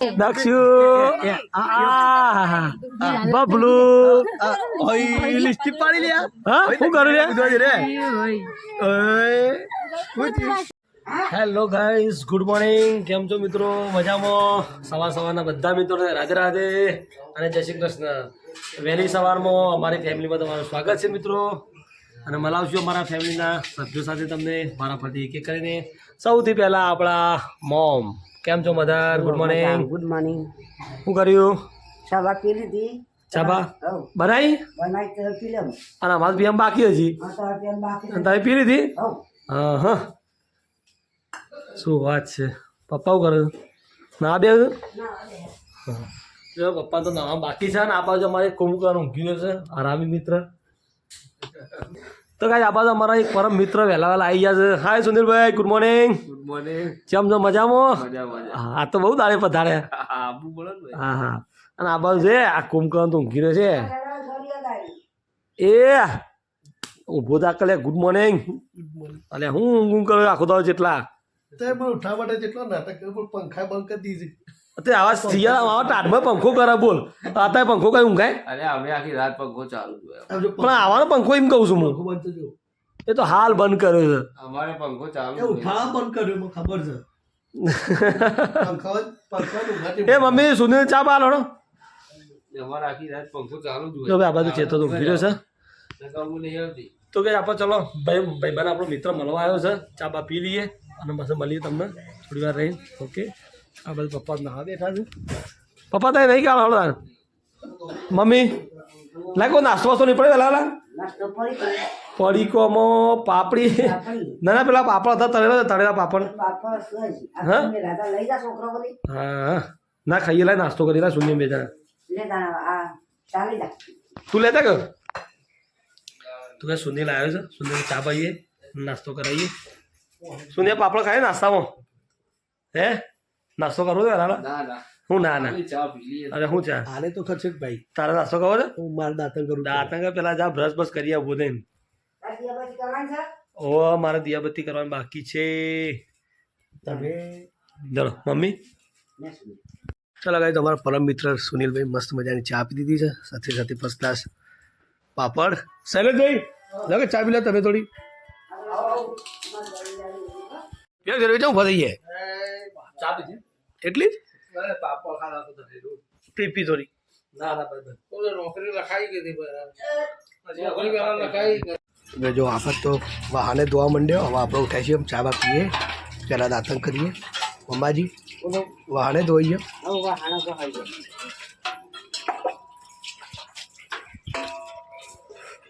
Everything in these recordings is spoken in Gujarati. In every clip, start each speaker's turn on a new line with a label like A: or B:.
A: દક્ષુ. આ બબલુ.
B: લિસ્ટી પાડી લ્યા
A: હા શું કરું રે.
B: રે
A: હેલો ગાઈસ ગુડ મોર્નિંગ. કેમ છો મિત્રો? મજામાં? સવાર સવારના બધા મિત્રોને રાધે રાધે. અને જય શ્રી કૃષ્ણ. વહેલી સવારમાં અમારી ફેમિલીમાં તમારું સ્વાગત છે મિત્રો. અને મલાવશું અમારા ફેમિલીના સભ્યો સાથે તમને મારા ફરતી એક એક કરીને. સૌથી પહેલાં આપણા મોમ. કેમ છો mother good morning
C: good morning
A: શું કર્યું?
C: શાબા પી લીધી
A: ચાબા બનાવી
C: બનાવી પી લઉં
A: અને અમારે પીએમ બાકી હજી. તારે તમે પી લીધી? હા હા. શું વાત છે? પપ્પા શું કરે ના બે જો પપ્પા તો નાવા બાકી છે ને આ બાજુ અમારે કુંભકરણ ઊંઘી છે આરામી મિત્ર. તો કાંઈ આ બાજુ અમારા એક પરમ મિત્ર વહેલા વહેલા આવી ગયા છે. હાય સુનિલભાઈ. ગુડ મોર્નિંગ
B: ગુડ મોર્નિંગ
A: કેમ છો? મજામાં?
B: મજા મજા.
A: હા આ તો બહુ દાડે પધારે. હા હા અને આ બાજુ છે આ કુંભકરણ તો ઊંઘી રહ્યો છે. એ ઊભો તા કલે. ગુડ મોર્નિંગ અને હું ઊંઘ કરું આખો દાવ જેટલા.
B: તે પણ ઉઠા માટે જેટલો નાટક કર્યો પણ પંખા બંધ કરી દીધી.
A: તે આવા શિયાળામાં આવા ટાઢમાં પંખો કરે બોલ. આતા પંખો કઈ ઊંઘાય?
D: અરે અમે આખી રાત પંખો ચાલુ જોયો
A: પણ આવાનો પંખો એમ કહું છું હું.
B: પંખો બંધ થયો
A: એ તો હાલ બંધ કર્યો છે.
D: અમારે પંખો ચાલુ
B: ઉઠાવા બંધ કર્યો મને ખબર છે. પંખા પંખા ઉઘાટી
A: એ મમ્મી સુનિલ ચા પાલો
D: જોયો. અમારે આખી રાત પંખો ચાલુ
A: જ
D: હોય.
A: તો આ બધું ચેતો તો રહ્યો છે. તો કે આપણે ચલો ભાઈ ભાઈ બન આપણો મિત્ર મળવા આવ્યો છે. ચા બા પી લઈએ અને પછી મળીએ તમને. થોડી વાર રહીને. ઓકે આ બધું પપ્પા નहा બેઠા છે. પપ્પા તમે નહીં કાઢો હળો મમ્મી લાગો નાસ્તો વાસ્તો નહીં પડે લાલા
C: નાસ્તો પડી ગયો.
A: પાપડી. ના ના પેલા પાપડ હતા તળેલા તળેલા પાપડ. હા? ના ખાઈએ લાય નાસ્તો કરી લા શૂન્ય બે જણા.
C: તારા
A: તું લેતા કર તું કે સુનિલ આવ્યો છે? સુનિલ ચા પાઈએ નાસ્તો કરાવીએ સુનિલ પાપડ ખાય નાસ્તામાં. હે? નાસ્તો કરવો છે હાલ
D: ના ના.
A: હું ના ના
D: ચા
A: અરે હું ચા?
B: હાલે તો ખર્ચે ભાઈ.
A: તારે નાસ્તો કરવો છે?
B: હું મારે દાંતણ કરું
A: દાંતણ કે પેલા જા બ્રશ બસ કરી આવું થઈને
C: છે?
A: ઓ મારે દિયાબત્તી કરવાની બાકી છે.
B: તમે?
A: ચલો મમ્મી.
B: ચાલો ગાઈ તમારા પરમ મિત્ર સુનિલભાઈ મસ્ત મજાની ચા આપી દીધી છે. સાથે સાથે ફર્સ્ટ ક્લાસ પાપડ. શૈલેષભાઈ લાગે ચા પી લે તમે થોડી. ક્યાં ઘરે છે ફરી જાય
A: ચા પીધી
B: એટલી જ?
D: પાપડ ખાધા તો થયેલું
B: પી પી થોડી. જો આફત તો વાહને ધોવા માંડ્યો હવે આપણે ઉઠાય છે ચા બા પીએ પહેલાં દાંતણ કરીએ. અંબાજી વાહને
C: ખાઈ જાય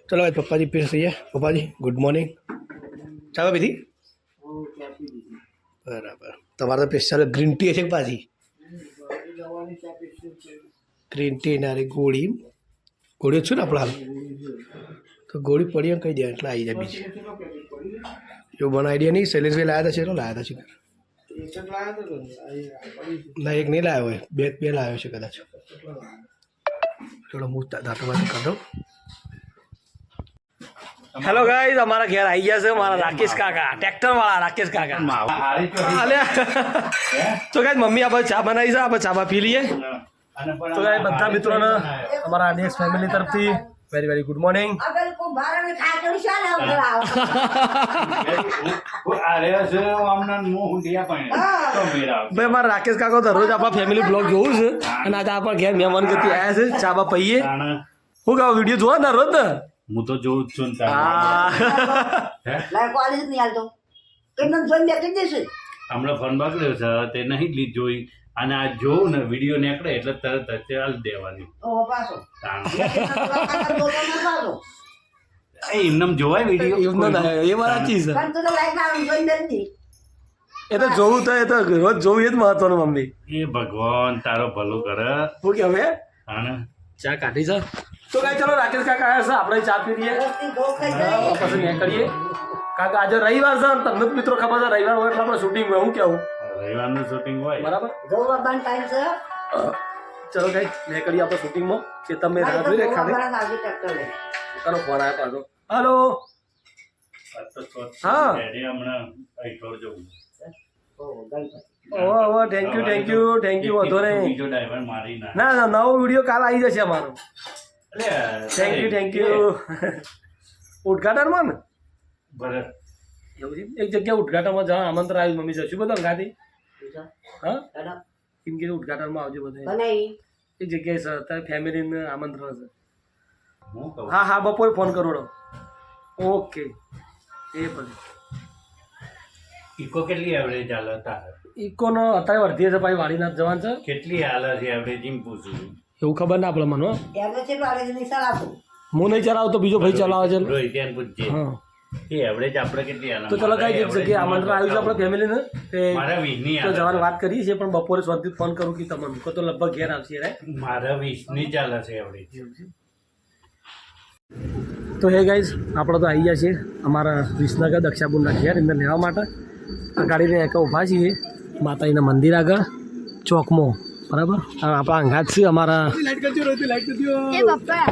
B: ચલો ભાઈ પપ્પાજી પીસ થઈએ પપ્પાજી ગુડ મોર્નિંગ ચા બા પીધી? બરાબર. તમારે સ્પેશિયલ ગ્રીન ટી છે પાછી ગ્રીન ટી નારી ગોળી. ગોળીઓ છું ને આપણે તો ગોળી પડી એમ કહી દે એટલે આવી જાય બીજી. એવું મને આઈડિયા નહીં, શૈલેષભાઈ લાવ્યા હતા છે તો લાવ્યા હતા છે ના, એક નહીં લાવ્યો હોય. બે બે લાવ્યો છે કદાચ. ચલો, હું દાંતોમાંથી કરી દઉં
A: હેલો ગાઈઝ અમારા ઘેર આવી ગયા છે મારા રાકેશ કાકા ટ્રેક્ટર વાળા રાકેશ કાકા અલ્યા તો ગાઈઝ મમ્મી આપણે ચા બનાવી છે આપણે ચા બા પી લઈએ તો ગાઈઝ બધા મિત્રોને અમારા નેક્સ્ટ ફેમિલી તરફથી વેરી વેરી ગુડ મોર્નિંગ
C: આ પેલું કોઈ બહાર અને ખાય કરી ચાલે હવે આવો.
A: ભાઈ અમારા રાકેશ કાકા દરરોજ આપણા ફેમિલી બ્લોગ જોવું છે અને આજે આપણા ઘેર મહેમાન ગતિ આવ્યા છે ચા બા પીએ હું કહું વીડિયો જોવા ને દરરોજ ને
E: હું તો જોઉં જ છું ને તારે.
A: હા.
C: લાય કોલેજ નહીં હાલતો એમને જોઈને બેઠી જશે
E: હમણાં ફોન બગડ્યો છે તે નહીં લીધ જોઈ. અને આ જોઉં ને વીડિયો નીકળે એટલે તરત જ ચાલ દેવાની.
C: ઓ પાછો.
E: તાણ.
C: પાછો.
E: એ એમનેમ જોવાય વીડિયો
A: એ મારા ચીજ છે. એ તો જોવું તો એ તો રોજ જોવું એ જ મહત્વનું મમ્મી.
E: એ ભગવાન તારો ભલું કરે.
A: હું કે હવે ચા કાઢી છે? તો કઈ ચલો રાકેશ કાકા આવ્યા છે આપણે ચા પી લઈએ. પછી નીકળીએ. કરીએ કાકા આજે રવિવાર છે તમને મિત્રો ખબર છે રવિવાર હોય એટલે આપણે શૂટિંગ હોય હું કેવું?
E: રવિવારનું શૂટિંગ હોય.
A: બરાબર?
C: ટાઈમ છે.
A: ચલો કઈ નીકળીએ આપણે શૂટિંગમાં કે તમે રાહ જોઈ રહ્યા ખાલી કરો ફોન આવ્યો પાછો. હાલો.
E: આ તો તો
A: હા. ઓહો thank you thank you thank you વધો નહીં.
E: બીજો ડ્રાઈવર મારી ના
A: ના ના નવો વીડિયો કાલ આવી જશે અમારો. થેન્ક યુ થેન્ક યુ ઉદઘાટનમાં ને?
E: બરાબર.
A: એવું છે? એક જગ્યાએ ઉદઘાટનમાં જવા આમંત્રણ આવ્યું મમ્મી જશું. બધા ગાતી હા? કેમ કે ઉદઘાટનમાં આવજો બધા એક જગ્યાએ સર અત્યારે ફેમિલીને આમંત્રણ છે.
E: હા
A: હા બપોરે ફોન કરો ઓકે એ ભલે
E: ઇકો કેટલી એવરેજ હાલત તારે
A: ઇકોનો અત્યારે વર્ધી છે ભાઈ વાડીનાથ જવાન છે.
E: કેટલી હાલત છે એવરેજ એમ પૂછું
A: એવું ખબર ના પડે મને
C: એમને કેટલું આવે છે નિશાળ
A: હું નહીં ચલાવતો બીજો ભાઈ ચલાવે છે.
E: રોહિત એને પૂછજે.
A: હા.
E: એ એવરેજ આપણે કેટલી
A: તો ચલો કઈ જગ્યાએ આમંત્રણ આવ્યું છે આપણે ફેમિલીને તે
E: મારા વીસની
A: તો જવાની વાત કરીએ છીએ પણ બપોરે સ્વાદથી ફોન કરું કે તમને મૂકો તો લગભગ ઘેર આવશે રે
E: મારા વીસની ચાલે છે એવરેજ
A: તો હે ગાઈઝ આપણે તો આવી ગયા છીએ અમારા વિસનગર દક્ષાપુરના ઘેર એમને લેવા માટે. આ ગાડીને એક ઊભા છીએ. માતાજીના મંદિર આગળ ચોકમાં. બરાબર? હવે આપણા અંગાત છે અમારા.
B: લાઈટ કરજો રોતી લાઈટ કરજો
F: એ પપ્પા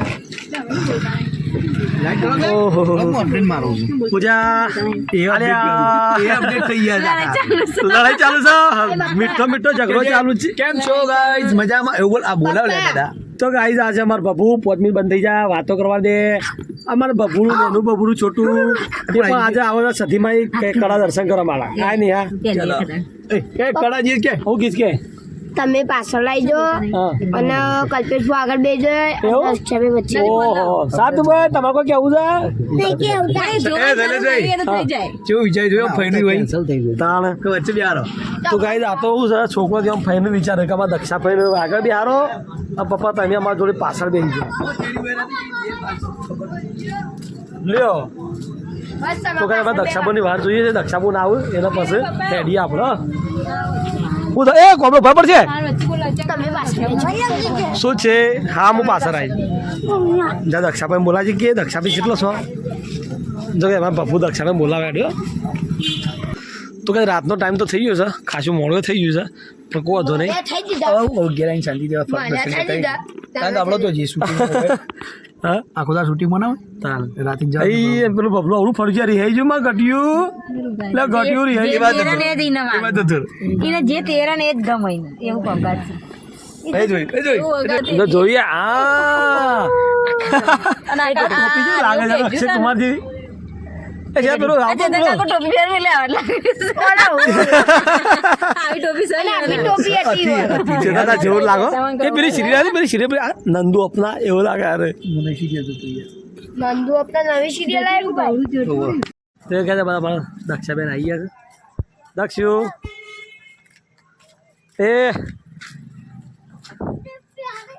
B: લાઈટ કરો
A: ઓહો
B: કોન્ટેન્ટ મારો છું.
A: પૂજા લડાઈ ચાલુ છે? મીઠો મીઠો ઝઘડો ચાલુ છે.
B: કેમ છો ગાઈઝ મજામાં? એવું બોલ આ બોલાવ લે દાદા
A: તો ગાઈઝ આજે અમાર બબુ પોતમી બંધ થઈ જાય વાતો કરવા દે. અમારે બબુનું નાનું બબુનું છોટું. પણ આજે આવો સધીમાં કડા દર્શન કરવા માળા આ નહીં હા.
B: કડા જીત કે?
A: હું કીધું કે?
F: તમે પાછળ આવી જો
A: હા.
F: અને કલ્પેશ ભાઈ આગળ
A: એવું?
F: દક્ષાભાઈ વચ્ચે.
A: ઓહો સાતું ભાઈ તમારે કોઈ કેવું છે?
B: કેવું વિચાર જોયો? ફઈનું ભાઈ?
A: તાણ.
B: વચ્ચે બિહારો.
A: તો ગાઈઝ આ તો શું છે છોકરો કેમ ફઈને વિચારે કે અમારા દક્ષા ફઈને આગળ બિહારો પપ્પા તમે અમારા જોડે પાછળ બેસી જાઓ લ્યો. તો કઈ આપણે દક્ષાબોની વાર જોઈએ છે દક્ષાપુર ના આવે એના પાસે હેડી આપણે હું એ કોબળો ભર
F: છે.
A: શું છે? હા હું પાછળ આવી. જા દક્ષાભાઈ બોલાજી કે દક્ષાભાઈ કેટલો છો? જો કે મારા બપુ દક્ષાભાઈ બોલાવે તો કઈ રાતનો ટાઈમ તો થઈ ગયો છે. ખાસું મોડું થઈ ગયું છે. પણ કોઈ વાંધો નહીં.
B: અગિયાર શાંતિ દેવા કે આપણે તો જે શૂટિંગ
A: હા?
B: આખો દા શૂટિંગ બનાવે
A: તાલ
B: રાતે
A: અહીં એમ પેલું બબલું અવળું ફરજિયા રિહાઈ ગયું માં ઘટ્યું એટલે ઘટ્યું રિહાઈ
B: એ વાત
A: ગયું
B: હતો. વાત
G: એને જે તેરા ને જ ગમે એવું કંકાસ છે.
B: એ જોઈ એ જોઈ.
A: જોઈએ આ.
G: અને આ
A: ટોપી લાગે છે અક્ષય કુમાર જેવી એ પેલું
G: આ
A: આવતો
G: જતા
A: પેલો.
G: કાકો ટોપી પહેરવી લે આવા આવી? ટોપી છે ને
F: ટોપી હતી.
B: હતી, હતી.
A: જેવું લાગો. એ પેલી સિરિયલ પેલી સિરિયલ નંદુ અપના એવું લાગે અરે.
B: મને
F: નંદુ નવી સિરિયલ આવી ભાઈ.
A: તો એ બધા મારા દક્ષાબેન આવી ગયા છે. દક્ષુ એ.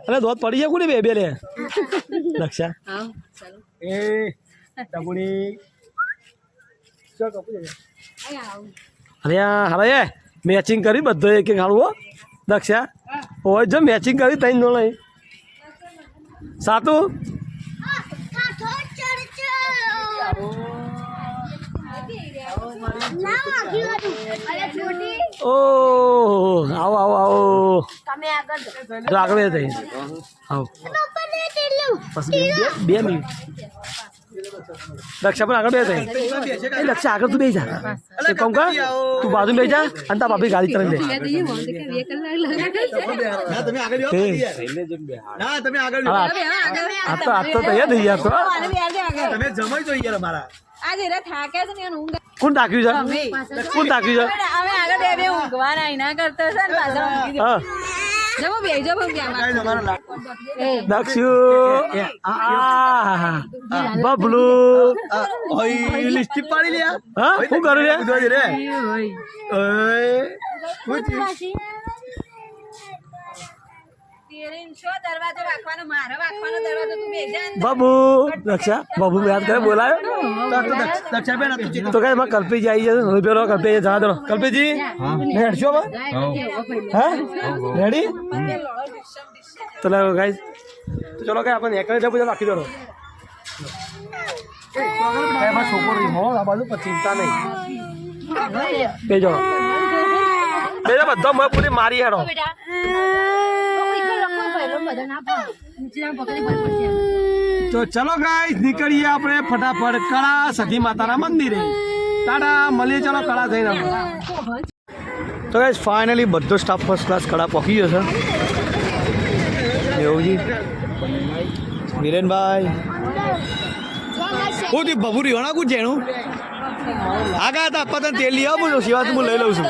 A: અરે દોત પડી જાય કોને બે બે લે? દક્ષા. એ. જા. અરે આ હવે એ મેચિંગ કરી બધો એક એક હાડવો દક્ષા હોય જો મેચિંગ કરી તઈ નો લઈ સાતું ઓ આવો આવો આવો
F: તમે આગળ જાઓ.
A: જો આગળ બે થઈ આવો પછી બે- બે મિનિટ દક્ષા પણ આગળ બે જાય એ લક્ષા આગળ તું બે જા. એ કહું? કર તું બાજુ બે જા અને તાર બાપી ગાડી તરફ લે
B: ના તમે આગળ.
A: આ તો આ તો તૈયાર થઈ ગયા તો.
G: આને બી આજે આગળ.
B: તમે જમાઈ જો યાર
G: ઊંઘ.
A: કોણ તાક્યું છે? કોણ તાક્યું છે?
G: હવે આગળ બે બે ઊંઘવાના એના કરતા છે ને પાછળ જમો
B: બે અમારા લા-
A: દક્ષુ બબલુ
B: ઓય, લિસ્ટી પાડી લે
A: હા શું કરું રે
B: ઓય
G: ઓય.
A: બાબુ દક્ષા બાબુ યાદ કરે બોલાયો?
B: તો
A: કઈ એમાં કલ્પી જાય છે પેલો કલ્પી જવા દો. કલ્પીજી હેડશો હા? રેડી? તો લાવો ગાઈસ. તો ચલો કઈ આપણે એકલે જવું રાખી દો. એમાં છોકરો રીમો આ બાજુ ચિંતા નહીં. બેજો. બેજો બધો મેં પૂરી મારી હેડો. તો ચલો ગાઈસ નીકળીએ આપણે ફટાફટ કળા સતી માતાના મંદિરે. ટાટા મળીએ ચલો કળા જઈને
B: તો ગાઈસ ફાઇનલી બધો સ્ટાફ ફર્સ્ટ ક્લાસ કળા પહોંચી ગયો છે. દેવજી વિરેનભાઈ તી બબુરી વણા કું જેણું આગા તા પતંગ તેલ લઈ આવું છું શિવાસ હું લઈ લઉં છું.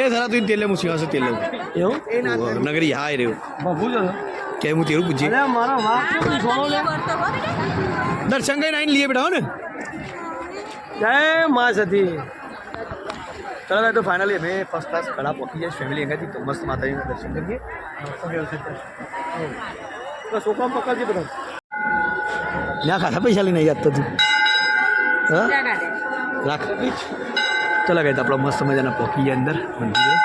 B: એ સરા તું તેલ હું શિવાસ તેલ લઉં.
A: એવું?
B: નગરી હા રહ્યું કે હું તેરું પૂછી
A: અરે મારો વાપ છે પણ છોડો ને
G: વર્તો હો બેટા.
B: દર્શન કઈ નાઈને લઈએ બેટા હો ને.
A: જય મા સતી.
B: ચાલો ભાઈ તો ફાઇનલી અમે ફર્સ્ટ ક્લાસ કડા પહોંચી જાય ફેમિલી અહીંયાથી તો મસ્ત માતાજીના દર્શન કરીએ.
A: છોકરા પકડજે બધા.
B: ના ખાતા પૈસા લઈને યાદ તો તું. હા? રાખ. ચલા ગઈ તો આપણે મસ્ત મજાના પોકી ગયા અંદર મંદિરે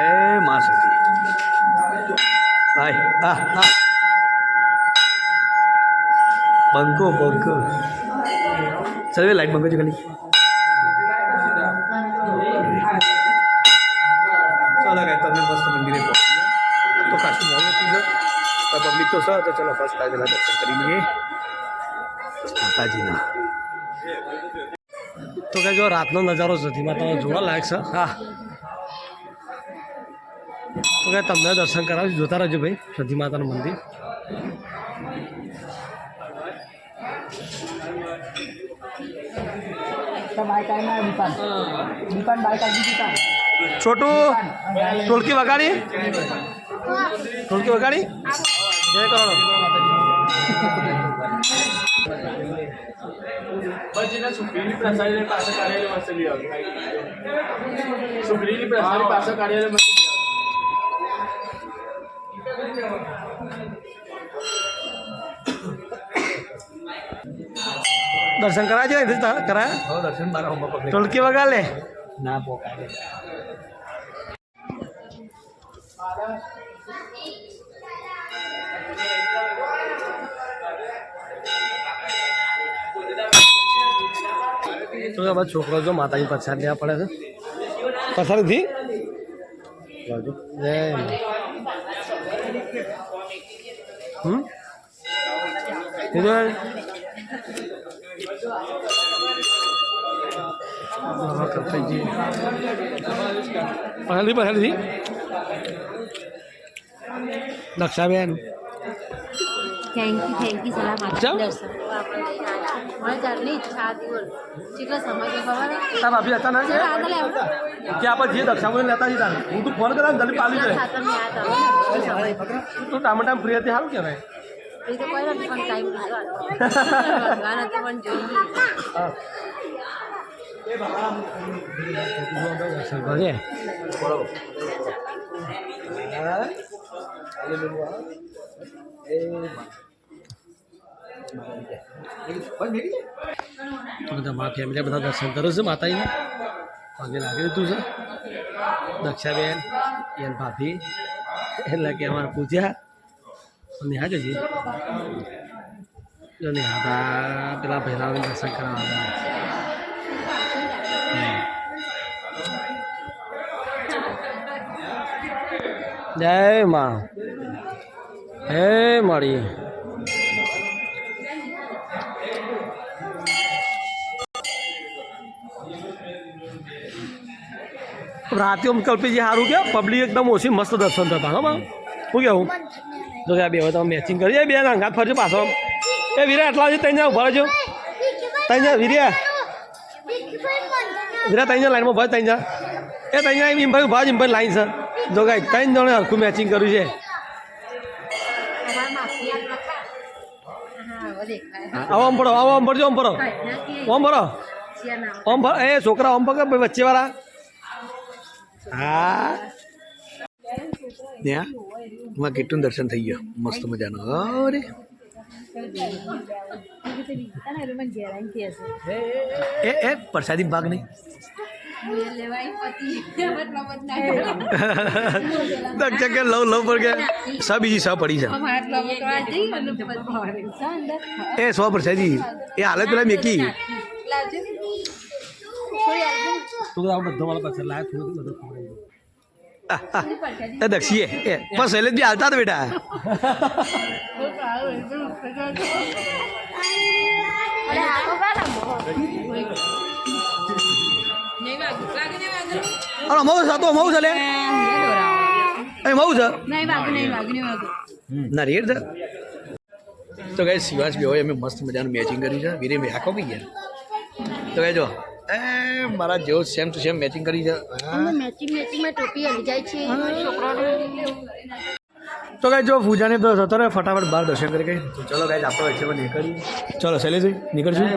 B: એ માં સુધી હાય હા હા બંકો બંકો. સર્વે લાઈટ બંકો છે ખાલી. પબ્લિક તો સર તો ચલો ફર્સ્ટ ક્લાસ પહેલાં દર્શન કરી લઈએ માતાજીના
A: તો કે જો રાતનો નજારો સતી માતાનો જોવા લાયક છે હા તો કે તમને દર્શન કરાવી જોતા રહેજો ભાઈ સધી માતાનું મંદિર છોટું ટોલકી વગાડી ટોલકી વગાડી જય કરો. દર્શન કરાય છે ને કરાયા?
B: હવે દર્શન મારા હોમમાં પકડી.
A: ઢોલકી વગાડ? લે
B: ના પોકાય.
A: તો કે છોકરો જો માતાજી પછાડ લેવા પડે છે. પછાડથી? હમ. પછાડથી પછાડથી Dakshaben.
H: Thank you thank you સલાહ મને જાતની ઈચ્છા હતી બોલ કેટલો સમય ખબર?
A: તાર ભાભી હતા ના કે આપણે જે દક્ષાબેન લેતા જતા હું તું ફોન કરા જલ્દી પાલી જાય.
H: તું યાદ આવે ને સમય
A: તો ટામેટા ફ્રી હતી સારું કહેવાય.
H: એ તો કોઈ નથી પણ ટાઈમ પણ
A: તો બધા મારા ફેમિલી બધા દર્શન કરો છે માતાજીને? પગે લાગી દીધું છે? દક્ષાબેન, એન ભાભી એટલે કે અમારે પૂજ્યા. અને હા જજી. જો હતા પેલા ભૈરાવને દર્શન કરાવવા જય માં. હે મળી. રાતે આમ કલ્પીજી સારું કે પબ્લિક એકદમ ઓછી મસ્ત દર્શન થતા હા શું કેવું તો બે હવે તમે મેચિંગ કરી બે અંગાત ફરજો પાછો એ વીરા એટલા ત્રણ જણા ઊભા રહેજો ત્રણ જણા વીર્યા વીરા ત્રણ જણા લાઈનમાં ભાઈ ત્રણ જણા એ ત્રણ જણા એમ ભાઈ ઊભા જ એમ લાઈન છે જો કાંઈ ત્રણ જણે હરખું મેચિંગ કર્યું છે આવો આમ પડો આવો આમ પડજો આમ
H: ભરો
A: આમ
H: ભરો
A: ઓમ ભર એ છોકરા ઓમ પકડ ભાઈ વચ્ચે વાળા હા.
B: ત્યાં એમાં કેટલું દર્શન થઈ ગયો? મસ્ત મજાનું. અરે એ એ પ્રસાદી ભાગ નહીં. કે લવ લવ પર કે સા બીજી સા પડી છે એ સો પ્રસાદી. એ હાલત પેલા મેકી.
A: છોકરા બધો વાળા પાછળ લાયા થોડું બધું ખવડાવી
B: એ દક્ષીએ પણ બી હાલતા બેટા.
F: અરે
B: મઉ છે તો મઉ છે એ મઉ છે. ના, રેડ છે. તો ગાય શિવાસ બી હોય, અમે મસ્ત મજાનું મેચિંગ કર્યું છે. વીરે આખો બી ગયા. તો કહેજો એ મારા જેવો સેમ ટુ સેમ મેચિંગ કરી છે.
F: મેચિંગ મેચિંગમાં ટોપી હલી જાય છે. છોકરાઓને
B: તો ગાય જો પૂજાને તો જતો રહે ફટાફટ બહાર દર્શન કરી ગઈ ચલો ગાય આપણે વચ્ચે નીકળી ચલો શૈલેષભાઈ નીકળશું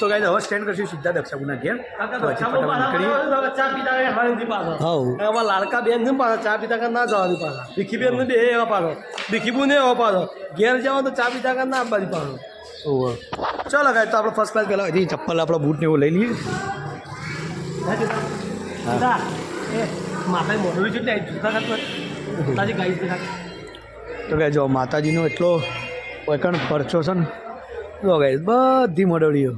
B: તો ગાય હવે સ્ટેન્ડ કરશું સીધા દક્ષાપુરના ઘેર. નીકળીએ
A: એમાં લાડકા બેન ને પાછા ચા પીતા ના જવાની પાછા. ભીખી બેન ને બે એવા પાછો. ભીખી બુ ને એવા પાછો. ઘેર જવા તો ચા પીતા ના આપવાની પાછો.
B: ઓવર ચલો ગાય તો આપણે ફર્સ્ટ ક્લાસ પહેલાં હજી ચપ્પલ આપણા બૂટ ને એવું લઈ લઈએ.
A: એ માથે મોઢું છે તાજી ગાઈ
B: તો કે જો માતાજીનો એટલો કોઈકણ પરચો છે ને જો ગાય બધી મોડવડીઓ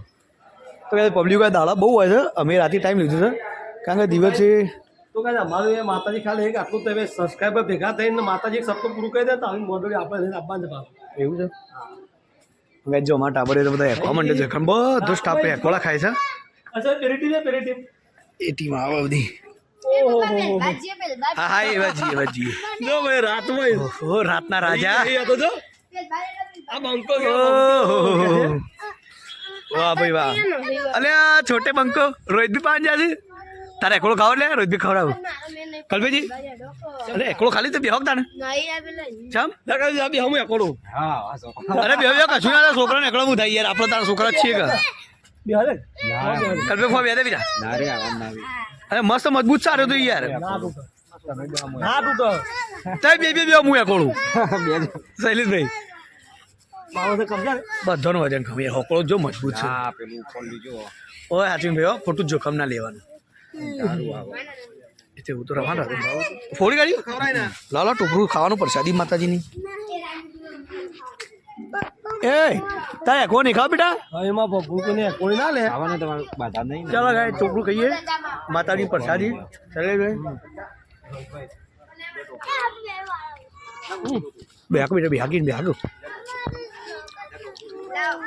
B: તો કહે પબ્લિક દાડા બહુ હોય છે. અમે રાતે ટાઈમ લીધું છે. કારણ કે દિવસે
A: તો કાંઈ અમારું એ માતાજી ખાલી એક આટલું તમે સબસ્ક્રાઈબર ભેગા થઈને માતાજી એક સપ્તાહ પૂરું કરી દે તો આવી મોડળી આપણે આપવાનું છે
B: એવું છે? ગાય માટા બરે બધા એક માંડે છે. ખણ બધો સ્ટાફ એકોળા ખાય છે.
A: અચ્છા પેરેટી છે પેરેટી
B: એટી માં આવે બધી. હા હા એ વાજી વાજી જો
A: ભાઈ રાતમાં
B: ઓહો રાતના રાજા.
A: એ તો જો. આ બંકો
B: ઓહો. વાહ ભાઈ વાહ. અલ્યા આ છોટે બંકો. રોહિત બી પાંજા છે. તારે એકડો ખાવ લે રોહિત બી ખવડાવ કલ્પેજી અરે એકડો ખાલી તો બેહોક તાને ચમ?
A: લગાવી આપી હમ એકોડું?
B: અરે બેહો બેહો કશું ના છોકરાને એકડો હું થાય યાર. આપણો તારા છોકરા જ છીએ કે? કલ્પે ફોન બે દે બીજા. અરે મસ્ત મજબૂત સારું હતું યાર.
A: ના તૂટો ના. તૂટો
B: બે બે બે હું એકડો. શૈલેષભાઈ
A: તો
B: બધાનું વજન ખમી. હોકળો જો મજબૂત છે. ઓય હાથી ભાઈ હો, ખોટું જોખમ ના લેવાનું. તો એવું તો ફોડી કાઢ્યું લાલા ટોપરું ખાવાનું પ્રસાદી માતાજીની. એ તારે એકો નહીં ખાવ બેટા
A: એમાં ભૂલ કોને કોઈ ના લે.
B: ચાલો ગાય ટોપરું કહીએ માતાજી પ્રસાદી. ચાલે બે બેહાક બેટા બેહાકીને બેહાક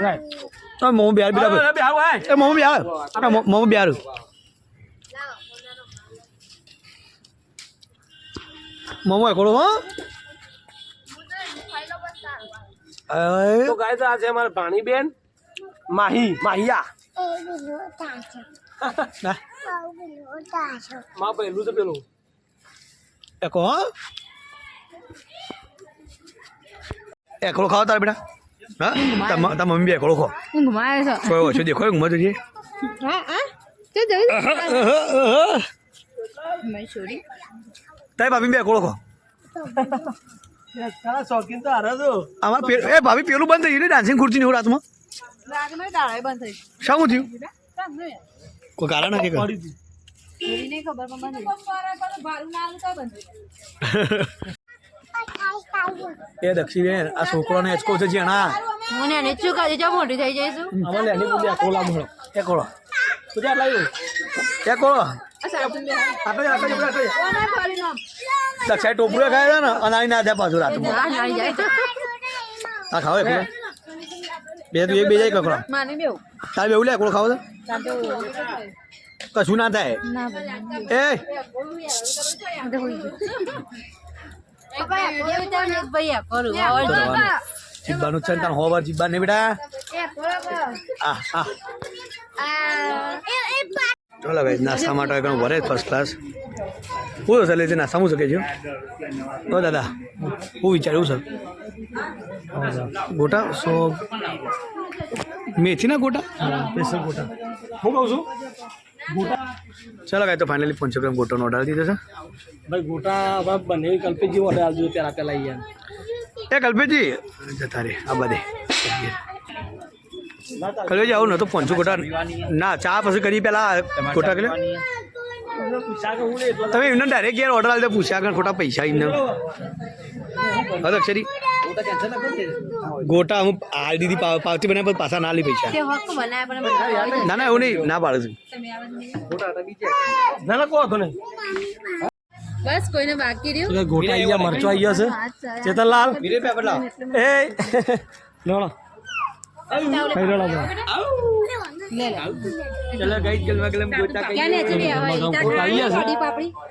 A: રાઈટ
B: મોમ બિહાર બેટા
A: હવે બે આવો આય
B: મોમ બિહાર મોમ બિહાર મોમો એકોડો હો.
A: તો ગાય તો આ છે અમારા ભાણીબેન માહી માહિયા. માં પહેલું છે પેલું.
B: એકો હો. એકડો ખાઓ તારે બેટા. હા? તાર તાર મમ્મી બી એકડો ખો.
H: છે.
B: કોઈ ઓછો દેખો ઊંઘમાં તો
H: હા હા. તે જલ્દી. મારી છોરી
B: તારી ભાભી બે
A: કોળો શોખીન તો હારે તો
B: આમાં એ ભાભી પેલું બંધ થઈ ગયું ને ડાન્સિંગ ખુરશી ની રાતમાં.
H: રાગમાં દાડા બંધ થઈ
B: શા હું થયું? કોઈ કારણ નથી
H: ના
B: એ દક્ષિબેન આ છોકરોને એચકો છે જેણા.
H: હું એને શું દેજો મોટી થઈ જઈશું.
A: અમારે લેની બોલી કોલા કોલા એ
B: કોળો
A: તું ત્યાં લાવ્યો
B: એ
A: આપણે
B: દક્ષાએ ટોપરું ખાય ને? અને ના થયા પાછું
H: ના ના
B: આ ખાવ એકલો? બે તું એક બે જાય કકડો. તારે બેવું લે એકલો ખાવ છે કશું ના થાય.
H: ના
B: એ! જીબ્બાનું છે ને તાર હોવા જીબ્બા નહીં બેટા? આ. આ ચાલો ભાઈ નાસ્તા માટે પણ વરે ફર્સ્ટ ક્લાસ હું સર એટલે નાસ્તા હું શકે છે. ઓ દાદા હું વિચાર્યું સર ગોટા સો મેથીના ગોટા?
A: સ્પેશિયલ ગોટા. હું કહું છું?
B: ચાલો કાંઈ તો ફાઇનલી પાંચસો ગ્રામ ગોટાનો ઓર્ડર દીધો છે.
A: ભાઈ ગોટા બને જેવો ઓર્ડર આવજો ત્યારે પેલા અહીંયા
B: એ કલ્પેજી જતા રે આ બધે. કલ્પેજી આવું નતો પહોંચું ગોટા ના ચા પછી કરી પેલા ગોટા કરે
A: કે હું
B: તમે એમને ડાયરેક્ટ યાર ઓર્ડર આલી પૂછ્યા આગળ ખોટા પૈસા એમને. અક્ષરી. ગોટા હું આ દીધી પાવતી બનાવી પણ પાછા ના લી પૈસા.
H: તે હક બનાયા પણ મને
B: ના ના એવું નહીં. ના પાડે છે.
A: ના ના કહો તો નહીં.
H: બસ કોઈને બાકી રહ્યું.
A: ગોટા અહીંયા મરચો આવી ગયા છે. ચેતનલાલ. એ. લોણો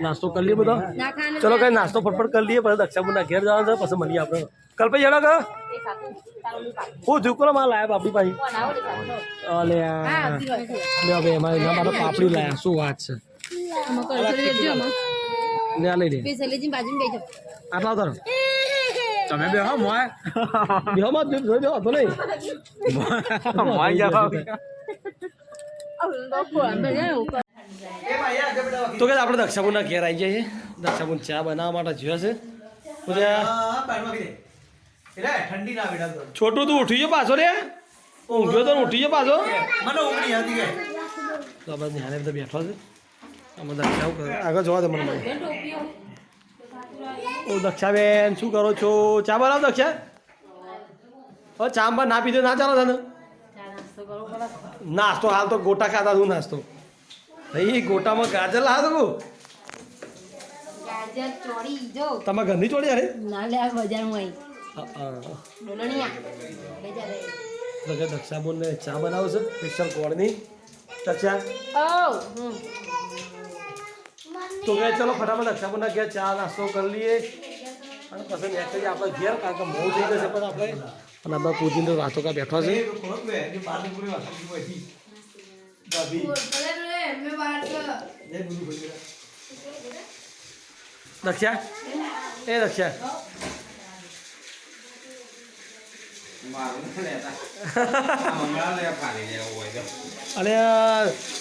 A: નાસ્તો કરી લઈએ બધા ચલો કઈ નાસ્તો ફટફટ કરી લઈએ પછી દક્ષાબુના ઘેર જવાનું છે પછી મળીએ આપણે કલ્પે જણા કા હું ઝુકરો માં લાયા પાપડી પાછી અલે લે હવે એમાં એના માટે પાપડી લાયા શું વાત છે લે લઈ લે. આટલા ઉતારો
B: તમે બે હા મોય.
A: નહીં
B: મોય
A: તો કે આપણે દક્ષાબુના ઘેર આવી જઈએ. દક્ષાબુન ચા બનાવવા માટે જોયો છે. છોટું તું ઉઠી ગયો પાછો રે? ઊંઘ્યો તો ને ઉઠી ગયો પાછો?
B: મને કે.
A: તો આપણે નિહાળે બધા બેઠો છે. અમે આગળ જોવા દે મને. ઓ દક્ષાબેન શું કરો છો? ચા બનાવ દક્ષા? હવે ચા માં ના પીધો ના ચાલો તને. નાસ્તો હાલ તો ગોટા ખાતા તું નાસ્તો. ભાઈ ગોટામાં ગાજર લાવો તું. તમે ઘરની ચોડી અરે
F: ના લે બજારમાં
A: કે દક્ષાબોનને ચા બનાવશે સ્પેશિયલ ગોળની દક્ષા
F: ઓવ, હમ.
A: તો કે ચલો ફટાફટ દક્ષાબોનના ગયા ચા નાસ્તો કરી લઈએ. અને પછી નેક્સ્ટ ડે આપણે ઘેર કારણ કે મોડું થઈ જશે પણ આપણે. અને આપણે પૂજીને વાતો કા બેઠો છે દક્ષા એ દક્ષા અરે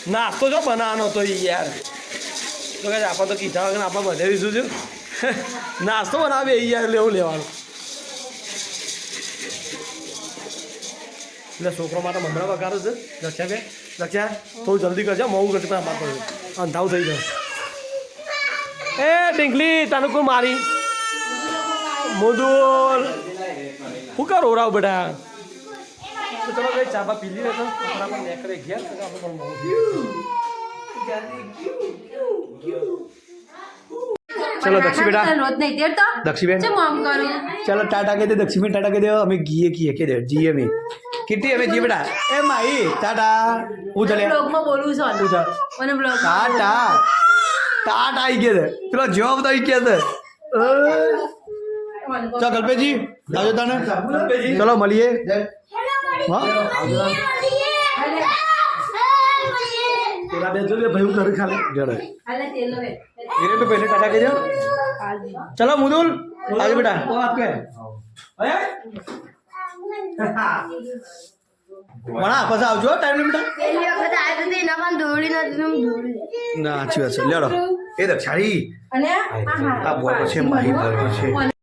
A: નાસ્તો જો બનાવવાનો તો યાર. તો કે આપણે તો કીધા વગર આપણે બધે દઈશું છું. નાસ્તો બનાવે એ યાર લેવું લેવાનું. એટલે છોકરો માટે મમરા વગાડો છે. લખ્યા કે લખ્યા? થોડું જલ્દી કરજે મોડું કરશે પણ અમારે અંધાવું થઈ જાય. એ ટીંકલી તને કોઈ મારી? મોદુર શું કરો રાવ બેટા તો ચલો કઈ ચા બા પી લઈએ તો. ગયા આપણે પણ મોડું
B: ચલો દક્ષી બેટા
F: રોજ નહીં તેડતો
B: દક્ષીબેન
F: ચમ આમ કરું?
B: ચાલો ટાટા કહી દે દક્ષીબેન ટાટા કહી દે અમે ગીએ કીએ કહી દે. જીએ અમે. કેટલી અમે જીએ બેટા. એ માઈ ટાટા. હું ચાલે
F: બ્લોગમાં બોલું છું
B: હું ચાલ
F: મને બ્લોગ
B: ટાટા. ટાટા આવી ગયા છે. પેલો જવાબ તો આવી ગયા છે. ચાલ કલ્પેજી આવજો તને. ચલો મળીએ. હા?
A: ટાટા દેજો બે ભાઈ કરી ખાલે
B: જડે. ધીરે તો પહેલે ટાટા દેજો ચલો મુદુલ આજે બેટા. ઓ આપકે અરે વણા પછી આવજો ટાઈમ
F: લિમિટ
B: ના સાચી વાત છે. લેડો. એ તો છાડી.
F: અને
B: આ બોલ પછી મારી બોલ પછી